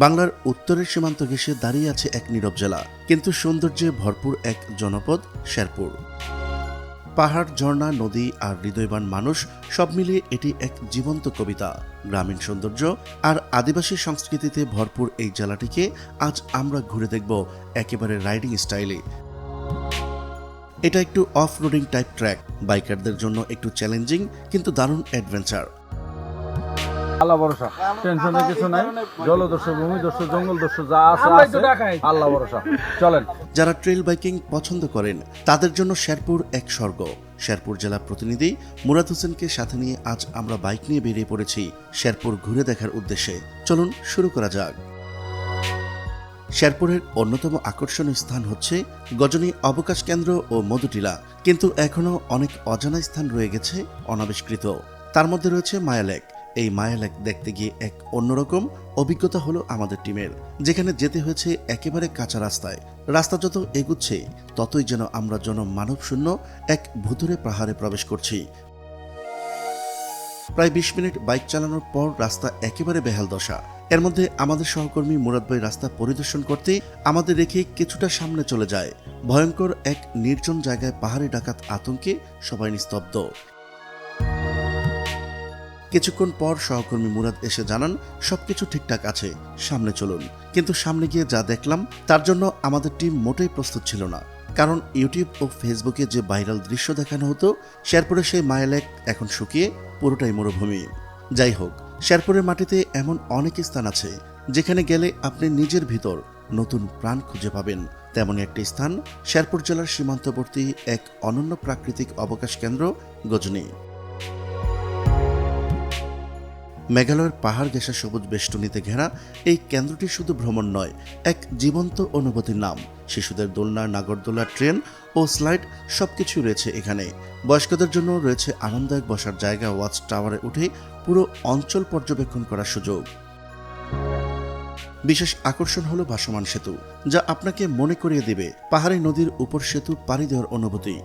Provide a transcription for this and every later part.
বাংলার উত্তরের সীমান্ত ঘেঁষে দাঁড়িয়ে আছে এক নীরব জেলা, কিন্তু সৌন্দর্যে ভরপুর এক জনপদ, শেরপুর। পাহাড়, ঝর্ণা, নদী আর হৃদয়বান মানুষ সব মিলিয়ে এটি এক জীবন্ত কবিতা। গ্রামীণ সৌন্দর্য আর আদিবাসী সংস্কৃতিতে ভরপুর এই জেলাটিকে আজ আমরা ঘুরে দেখব একেবারে রাইডিং স্টাইলে। এটা একটু অফ রোডিং টাইপ ট্র্যাক, বাইকারদের জন্য একটু চ্যালেঞ্জিং, কিন্তু দারুণ অ্যাডভেঞ্চার। আল্লাহ ভরসা। টেনশনের কিছু নাই। জলদস্যু ভূমিদস্যু জঙ্গল দস্যু যা আছে। আল্লাহ ভরসা। চলেন। যারা ট্রেল বাইকিং পছন্দ করেন তাদের জন্য শেরপুর এক স্বর্গ। শেরপুর জেলা প্রতিনিধি মুরাদ হোসেনকে সাথে নিয়ে আজ আমরা বাইক নিয়ে বেরিয়ে পড়েছি শেরপুর ঘুরে দেখার উদ্দেশ্যে। চলুন শুরু করা যাক। শেরপুরের অন্যতম আকর্ষণীয় স্থান হচ্ছে গজনী অবকাশ কেন্দ্র ও মধুটিলা কিন্তু এখনও অনেক অজানা স্থান রয়ে গেছে অনাবিষ্কৃত। তার মধ্যে রয়েছে মায়ালেক। এই মায়ালেক দেখতে গিয়ে এক অন্যরকম অভিজ্ঞতা হলো আমাদের টিমের, যেখানে যেতে হয়েছে একেবারে কাঁচা রাস্তায়। রাস্তা যত এগুচ্ছে, ততই যেন আমরা জন মানব শূন্য এক ভুতুরে পাহাড়ে প্রবেশ করছি। প্রায় বিশ মিনিট বাইক চালানোর পর রাস্তা একেবারে বেহাল দশা। এর মধ্যে আমাদের সহকর্মী মুরাদ ভাই রাস্তা পরিদর্শন করতে আমাদের রেখে কিছুটা সামনে চলে যায়। ভয়ঙ্কর এক নির্জন জায়গায় পাহাড়ি ডাকাত আতঙ্কে সবাই নিস্তব্ধ। কিছুক্ষণ পর সহকর্মী মুরাদ এসে জানান, সবকিছু ঠিকঠাক আছে, সামনে চলুন। কিন্তু সামনে গিয়ে যা দেখলাম, তার জন্য আমাদের টিম মোটেই প্রস্তুত ছিল না। কারণ ইউটিউব ও ফেসবুকে যে ভাইরাল দৃশ্য দেখানো হতো শেরপুরে সেই মায়ালেক এখন শুকিয়ে পুরোটাই মরুভূমি। যাই হোক, শেরপুরের মাটিতে এমন অনেক স্থান আছে, যেখানে গেলে আপনি নিজের ভিতর নতুন প্রাণ খুঁজে পাবেন। তেমনই একটি স্থান, শেরপুর জেলার সীমান্তবর্তী এক অনন্য প্রাকৃতিক অবকাশ কেন্দ্র, গজনী। মেঘালয়ের পাহাড় ঘেঁষা সবুজ বেষ্টনীতে ঘেরা এই কেন্দ্রটি শুধু ভ্রমণ নয়, এক জীবন্ত অনুভূতির নাম। শিশুদের দোলনা, নাগরদোলা, ট্রেন ও স্লাইড সবকিছু রয়েছে এখানে। বয়স্কদের জন্য রয়েছে আনন্দদায়ক বসার জায়গা, ওয়াচ টাওয়ারে উঠে পুরো অঞ্চল পর্যবেক্ষণ করার সুযোগ। বিশেষ আকর্ষণ হলো ভাসমান সেতু, যা আপনাকে মনে করিয়ে দেবে পাহাড়ি নদীর উপর সেতু পাড়ি দেওয়ার অনুভূতি।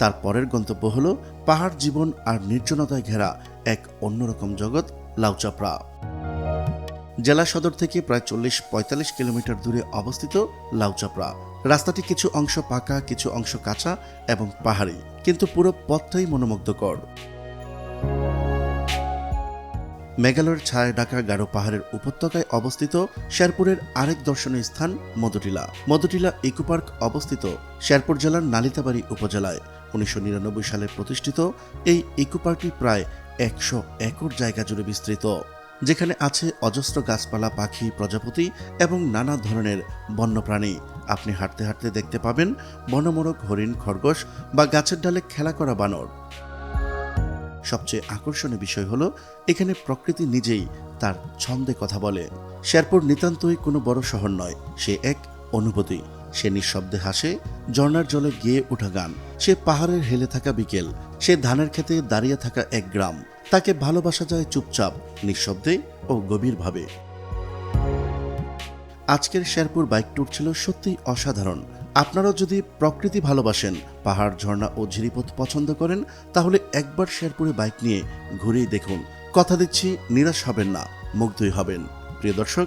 তার পরের গন্তব্য হল পাহাড় জীবন আর নির্জনতায় ঘেরা এক অন্যরকম জগৎ লাউচাপড়া জেলা সদর থেকে প্রায় চল্লিশ পঁয়তাল্লিশ কিলোমিটার দূরে অবস্থিত লাউচাপড়া রাস্তাটি কিছু অংশ পাকা, কিছু অংশ কাঁচা এবং পাহাড়ি, কিন্তু পুরো পথটাই মনোমুগ্ধকর। মেঘালয়ের ছায়া ঢাকা গারো পাহাড়ের উপত্যকায় অবস্থিত শেরপুরের আরেক দর্শনীয় স্থান মধুটিলা। মধুটিলা ইকো পার্ক অবস্থিত শেরপুর জেলার নালিতাবাড়ি উপজেলায়। উনিশশো নিরানব্বই সালে প্রতিষ্ঠিত এই ইকো পার্কটি প্রায় একশো একর জায়গা জুড়ে বিস্তৃত, যেখানে আছে অজস্র গাছপালা, পাখি, প্রজাপতি এবং নানা ধরনের বন্যপ্রাণী। আপনি হাঁটতে হাঁটতে দেখতে পাবেন বনমোরগ, হরিণ, খরগোশ বা গাছের ডালে খেলা করা বানর। সবচেয়ে আকর্ষণীয় বিষয় হলো, এখানে প্রকৃতি নিজেই তার ছন্দে কথা বলে। শেরপুর নিতান্তই কোনো বড় শহর নয়, সে এক অনুভূতি। সে নিঃশব্দে হাসে, ঝর্ণার জলে গেয়ে ওঠা গান। সে পাহাড়ের হেলে থাকা বিকেল, সে ধানের খেতে দাঁড়িয়ে থাকা এক গ্রাম। তাকে ভালোবাসা যায় চুপচাপ, নিঃশব্দে ও গভীরভাবে। আজকের শেরপুর বাইক ট্যুর ছিল সত্যিই অসাধারণ। আপনারাও যদি প্রকৃতি ভালোবাসেন, পাহাড়, ঝর্ণা ও ঝিরিপথ পছন্দ করেন, তাহলে একবার শেরপুরে বাইক নিয়ে ঘুরেই দেখুন। কথা দিচ্ছি, নিরাশ হবেন না, মুগ্ধই হবেন। প্রিয় দর্শক